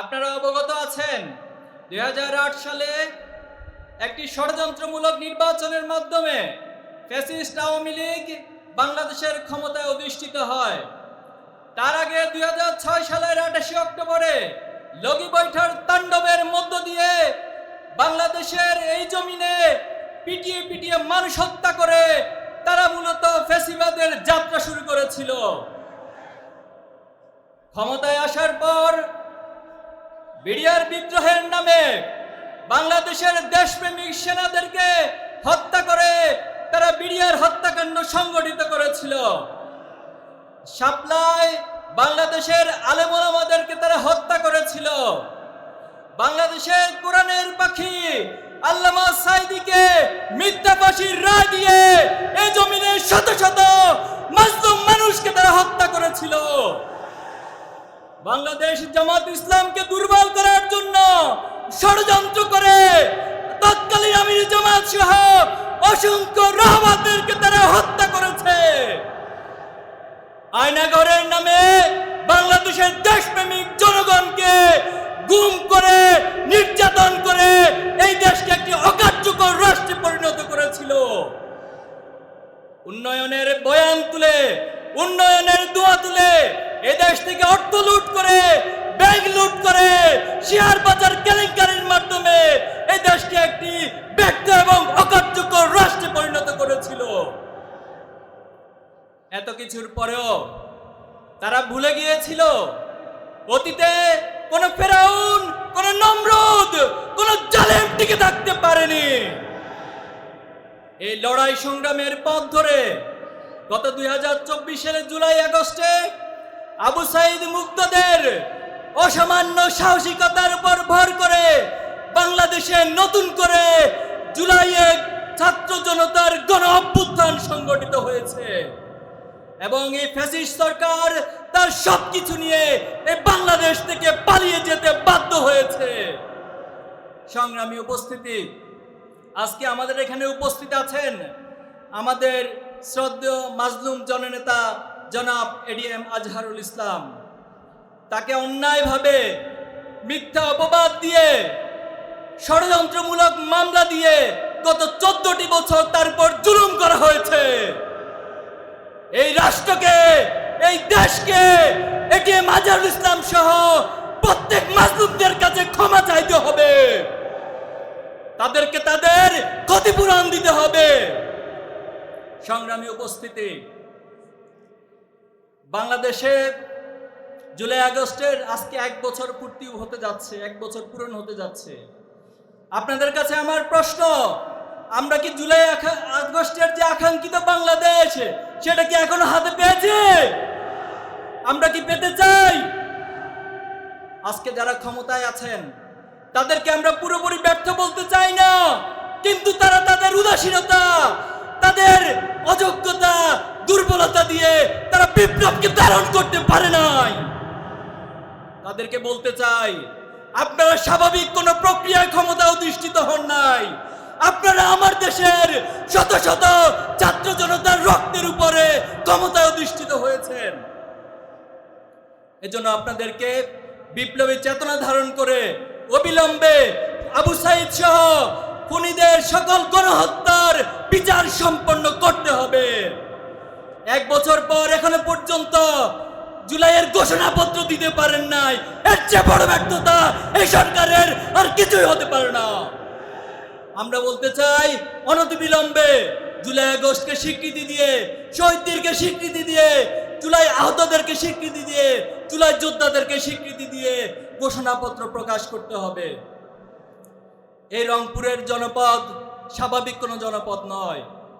আপনারা অবগত আছেন, দুই হাজার আট সালে একটি ষড়যন্ত্রমূলক নির্বাচনের মাধ্যমে ফ্যাসিস্ট আওয়ামী লীগ বাংলাদেশের ক্ষমতায় অধিষ্ঠিত হয়। তার আগে দুই হাজার ছয় সালের আঠাশে অক্টোবরে লগি বৈঠার তাণ্ডবের মধ্য দিয়ে বাংলাদেশের এই জমিনে পিটিয়ে পিটিয়ে মানুষ হত্যা করে তারা মূলত ফ্যাসিবাদের যাত্রা শুরু করেছিল। ক্ষমতায় আসার পর বিডিআর বিদ্রোহের নামে বাংলাদেশের দেশপ্রেমিক সেনাদেরকে হত্যা করে তারা বিডিআর হত্যাকাণ্ড সংগঠিত করেছিল। সাপ্লাই বাংলাদেশের আলেমোলামাদেরকে তারা হত্যা করেছিল। বাংলাদেশের কোরআনের পাখি আল্লামা সাইদিকে মিথ্যা রায় দিয়ে এই জমিনের শত শত মাজলুম মানুষকে তারা হত্যা করেছিল। বাংলাদেশ জামাত ইসলামকে দুর্বল করার জন্য ষড়যন্ত্র করে তৎকালীন আমির জামাত সহ অসংখ্য রহমাতদেরকে তারা হত্যা করেছে। আয়নাগরের নামে বাংলাদেশের দেশপ্রেমিক জনগণকে গুম করে, নির্যাতন করে এই দেশকে একটি অকার্যকর রাষ্ট্রে পরিণত করেছিল। উন্নয়নের বয়ান তুলে, উন্নয়নের দোয়া তুলে এ দেশ থেকে অর্থ লুট করে, ব্যাংক লুট করে, শেয়ার বাজার কেলেঙ্কারির মাধ্যমে এই দেশকে একটি ব্যর্থ এবং অকার্যকর রাষ্ট্রে পরিণত করেছিল। এত কিছুর পরেও তারা ভুলে গিয়েছিল, অতীতে কোন ফেরাউন, কোন নমরুদ, কোন জালেম টিকে থাকতে পারেনি। এই লড়াই সংগ্রামের পথ ধরে গত দুই সালের জুলাই আগস্টে আবু সাইদ মুক্তদের অসামান্য সাহসিকতার উপর ভর করে বাংলাদেশে নতুন করে জুলাইয়ে ছাত্র জনতার গণ অভ্যুত্থান সংগঠিত হয়েছে। এবং এই ফ্যাসিস্ট সরকার তার সবকিছু নিয়ে এই বাংলাদেশ থেকে পালিয়ে যেতে বাধ্য হয়েছে। সংগ্রামী উপস্থিতি, আজকে আমাদের এখানে উপস্থিত আছেন আমাদের শ্রদ্ধেয় মাজলুম জননেতা জনাব এডিএম আজহারুল ইসলাম। তাকে অন্যায়ভাবে মিথ্যা অপবাদ দিয়ে, ষড়যন্ত্রমূলক মামলা দিয়ে গত চোদ্দটি বছর তারপর জুলুম করা হয়েছে। এই রাষ্ট্রকে, এই দেশকে, এটিএম আজহারুল ইসলাম সহ প্রত্যেক মাজলুমদের কাছে ক্ষমা চাইতে হবে। তাদেরকে তাদের ক্ষতিপূরণ দিতে হবে। সংগ্রামী উপস্থিতি বাংলাদেশে জুলাই, আগস্টের আজকে এক বছর পূর্তি হতে যাচ্ছে, এক বছর পূরণ হতে যাচ্ছে। আপনাদের কাছে আমার প্রশ্ন, আমরা কি জুলাই আগস্টের যে আকাঙ্ক্ষিত বাংলাদেশ, সেটা কি এখনও হাতে পেয়েছে? আমরা কি পেতে চাই? আজকে যারা ক্ষমতায় আছেন, তাদেরকে আমরা পুরোপুরি ব্যর্থ বলতে চাই না, কিন্তু তারা তাদের উদাসীনতা, তাদের অযোগ্যতা দুর্বলতা দিয়ে তারা বিপ্লবকে ধারণ করতে পারে নাই। তাদেরকে বলতে চাই, আপনারা স্বাভাবিক কোন প্রক্রিয়ায় ক্ষমতা অধিষ্ঠিত হন নাই। আপনারা আমার দেশের শত শত ছাত্র জনতার রক্তের উপরে ক্ষমতায় অধিষ্ঠিত হয়েছেন। এজন্য আপনাদেরকে বিপ্লবী চেতনা ধারণ করে অবিলম্বে আবু সাইদ সহ খুনিদের সকল গণহত্যার বিচার সম্পন্ন এক বছর পর এখনও পর্যন্ত জুলাইয়ের ঘোষণাপত্র দিতে পারেন নাই। এর চেয়ে বড় ব্যর্থতা এই সরকারের আর কিছুই হতে পারে না। আমরা বলতে চাই, অনতিবিলম্বে জুলাই আগস্টকে স্বীকৃতি দিয়ে, শহীদদেরকে স্বীকৃতি দিয়ে, জুলাই আহতদেরকে স্বীকৃতি দিয়ে, জুলাই যোদ্ধাদেরকে স্বীকৃতি দিয়ে ঘোষণাপত্র প্রকাশ করতে হবে। এই রংপুরের জনপদ স্বাভাবিক কোনো জনপদ নয়।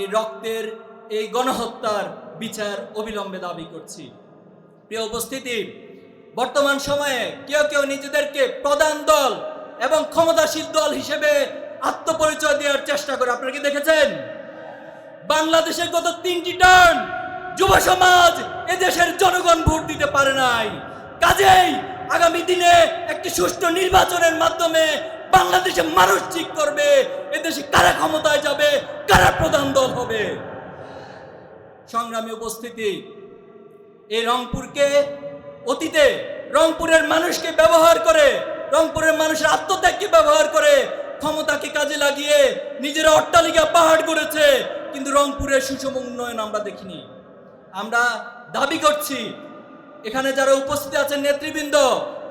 এই রক্তের এই গণহত্যার বিচার অবিলম্বে দাবি করছি। প্রিয় উপস্থিতি, বর্তমান সময়ে কেউ কেউ নিজেদেরকে প্রধান দল এবং ক্ষমতাশীল দল হিসেবে আত্মপরিচয় দেওয়ার চেষ্টা করে। আপনারা কি দেখেছেন? বাংলাদেশে গত তিনটি টার্ন যুব সমাজ এদেশের জনগণ ভোট দিতে পারে নাই। কাজেই আগামী দিনে একটি সুষ্ঠু নির্বাচনের মাধ্যমে বাংলাদেশে মানুষ ঠিক করবে। এদেশে কারা ক্ষমতায় যাবে, কারা প্রধান সংগ্রামী উপস্থিতি। এই রংপুরকে, অতীতে রংপুরের মানুষকে ব্যবহার করে, রংপুরের মানুষের আত্মত্যাগকে ব্যবহার করে ক্ষমতাকে কাজে লাগিয়ে নিজেরা অট্টালিকা পাহাড় করেছে কিন্তু রংপুরের সুষম উন্নয়ন আমরা দেখিনি। আমরা দাবি করছি, এখানে যারা উপস্থিত আছেন নেতৃবৃন্দ,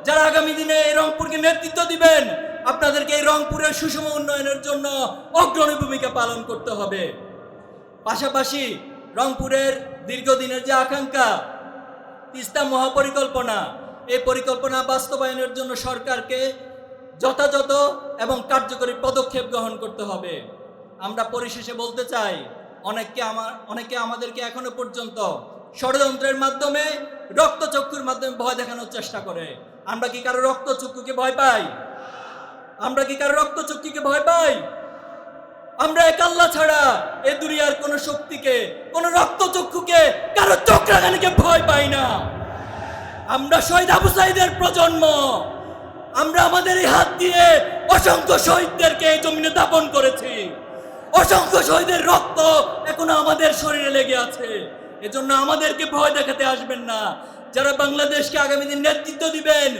যারা আগামী দিনে এই রংপুরকে নেতৃত্ব দিবেন, আপনাদেরকে এই রংপুরের সুষম উন্নয়নের জন্য অগ্রণী ভূমিকা পালন করতে হবে। পাশাপাশি রংপুরের দীর্ঘদিনের যে আকাঙ্ক্ষা, তিস্তা মহাপরিকল্পনা, এই পরিকল্পনা বাস্তবায়নের জন্য সরকারকে যথাযথ এবং কার্যকরী পদক্ষেপ গ্রহণ করতে হবে। আমরা পরিশেষে বলতে চাই, অনেককে আমার, অনেকে আমাদেরকে এখনও পর্যন্ত ষড়যন্ত্রের মাধ্যমে রক্তচক্ষুর মাধ্যমে ভয় দেখানোর চেষ্টা করে। আমরা কি কারও রক্তচক্ষুকে ভয় পাই? আমরা কি কারও রক্তচক্ষুকে ভয় পাই? আমরা এক আল্লাহ ছাড়া এ দুনিয়ার কোন শক্তিকে, কোন রক্তচক্ষুকে, কারও চক্রাগানিকে ভয় পাই না। আমরা শহীদ আবু সাইদের প্রজন্ম। আমরা আমাদের এই হাত দিয়ে অসংখ্য শহীদদেরকে এই জমিনে দাপন করেছি। অসংখ্য শহীদের রক্ত এখনও আমাদের শরীরে লেগে আছে। এজন্য আমাদেরকে ভয় দেখাতে আসবেন না। যারা বাংলাদেশকে আগামী দিন নেতৃত্ব দিবেন,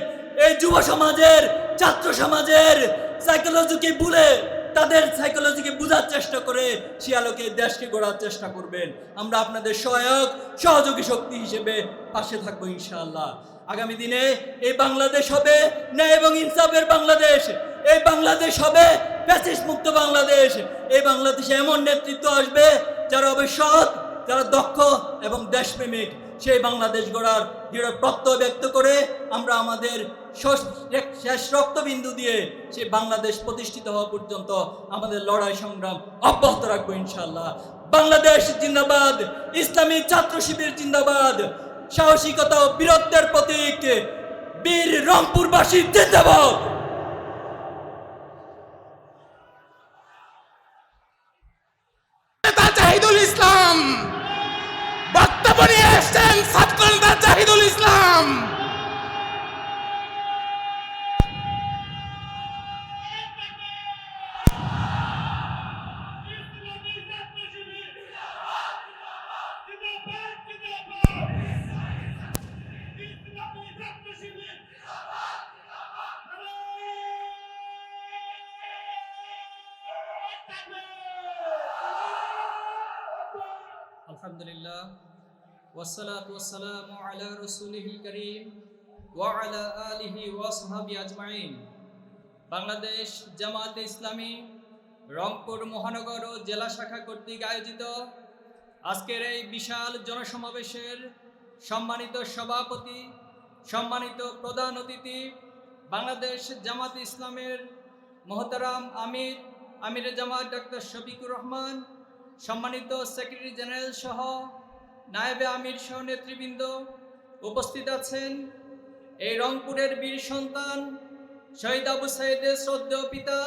এই যুব সমাজের, ছাত্র সমাজের সাইকোলজিকে ভুলে তাদের সাইকোলজিকে বোঝার চেষ্টা করে সে আলোকে দেশকে গড়ার চেষ্টা করবেন। আমরা আপনাদের সহায়ক, সহযোগী শক্তি হিসেবে পাশে থাকব ইনশাআল্লাহ। আগামী দিনে এই বাংলাদেশ হবে ন্যায় এবং ইনসাফের বাংলাদেশ। এই বাংলাদেশ হবে প্যাসিস মুক্ত বাংলাদেশ। এই বাংলাদেশে এমন নেতৃত্ব আসবে যারা হবে সৎ যারা দক্ষ এবং দেশপ্রেমিক। সেই বাংলাদেশ গড়ার দৃঢ় প্রত্যয় ব্যক্ত করে আমরা আমাদের শেষ- রক্তবিন্দু দিয়ে সে বাংলাদেশ প্রতিষ্ঠিত হওয়া পর্যন্ত আমাদের লড়াই সংগ্রাম অব্যাহত রাখব ইনশাল্লাহ বাংলাদেশ জিন্দাবাদ, ইসলামী ছাত্র শিবির জিন্দাবাদ, সাহসিকতা ও বীরত্বের প্রতীক, বীর রংপুরবাসী জিন্দাবাদ। বাংলাদেশ জামাতে ইসলামী রংপুর মহানগর ও জেলা শাখা কর্তৃক আয়োজিত আজকের এই বিশাল জনসমাবেশের সম্মানিত সভাপতি, সম্মানিত প্রধান অতিথি বাংলাদেশ জামাত ইসলামের মহতারাম আমির আমিরে জামাত ডক্টর শফিকুর রহমান, সম্মানিত সেক্রেটারি জেনারেল সহ নায়েবে আমির সহ নেতৃবৃন্দ উপস্থিত আছেন এই রংপুরের বীর সন্তান শহীদ আবু সাইদের শ্রদ্ধেয় পিতা,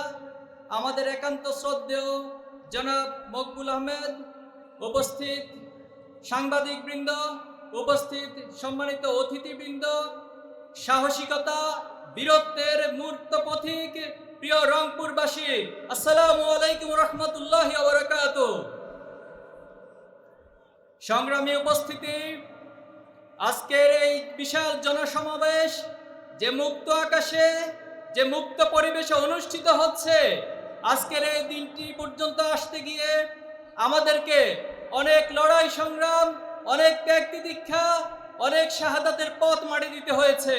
আমাদের একান্ত শ্রদ্ধেয় জনাব মকবুল আহমেদ উপস্থিত, সাংবাদিকবৃন্দ উপস্থিত, সম্মানিত অতিথিবৃন্দ, সাহসিকতা, বীরত্বের মূর্ত পথিক প্রিয় রংপুরবাসী, আসসালামু আলাইকুম রহমতুল্লাহ সংগ্রামী উপস্থিতি, আজকের এই বিশাল জনসমাবেশ যে মুক্ত আকাশে, যে মুক্ত পরিবেশে অনুষ্ঠিত হচ্ছে, আজকের এই দিনটি পর্যন্ত আসতে গিয়ে আমাদেরকে অনেক লড়াই সংগ্রাম, অনেক ত্যাগ দীক্ষা অনেক শাহাদাতের পথ মাড়ি দিতে হয়েছে।